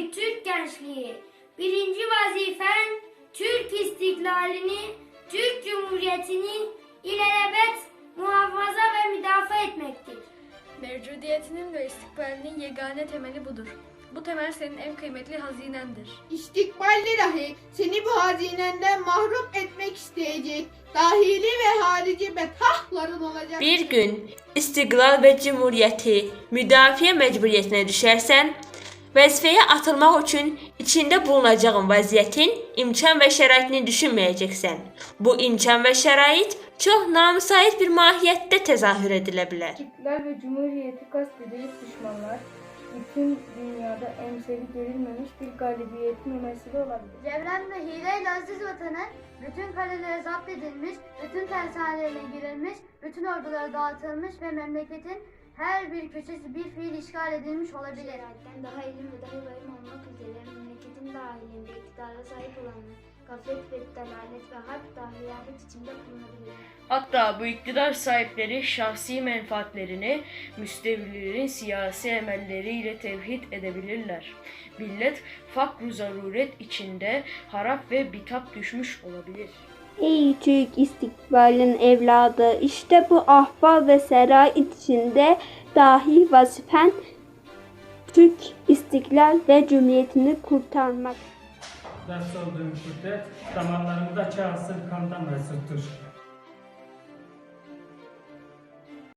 Ey Türk gençliği! Birinci vazifen Türk istiklalini, Türk Cumhuriyeti'ni ilelebet muhafaza ve müdafaa etmektir. Mevcudiyetinin ve istikbalinin yegane temeli budur. Bu temel senin en kıymetli hazinendir. İstikbalde dahi seni bu hazinenden mahrum etmek isteyecek dahili ve harici betahların olacak. Bir gün istiqlal və cümhuriyyəti müdafiə məcburiyyətinə düşərsən, vəzifəyə atılmaq üçün içində bulunacağın vəziyyətin imkan və şəraitini düşünməyəcəksən. Bu imkan və şərait çox namüsait bir mahiyyətdə təzahür edilə bilər. İstiklal ve Cumhuriyeti kastedilip düşmanlar bütün dünyada emsali görülmemiş bir galibiyetin mümessili olabilir. Cevrem ve hileyle aziz vatanı bütün kaleleri zapt edilmiş, bütün tersanelerine girilmiş, bütün orduları dağıtılmış ve memleketin her bir köşesi bir fiil işgal edilmiş olabilir. daha ilim ve daha ilim olmak üzere memleketin dahilinde iktidara sahip olanlar gaflet ve dalalet ve harp dahi afet içinde bulunabilir. Hatta bu iktidar sahipleri şahsi menfaatlerini müstevlilerin siyasi emelleriyle tevhid edebilirler. Millet fakr zaruret içinde harap ve bitap düşmüş olabilir. Ey Türk istikbalin evladı, işte bu ahval ve serait içinde dahi vazifen Türk istiklal ve cumhuriyetini kurtarmak. Ders olduğum müddet damarlarımda çağsın kandan mesuttur.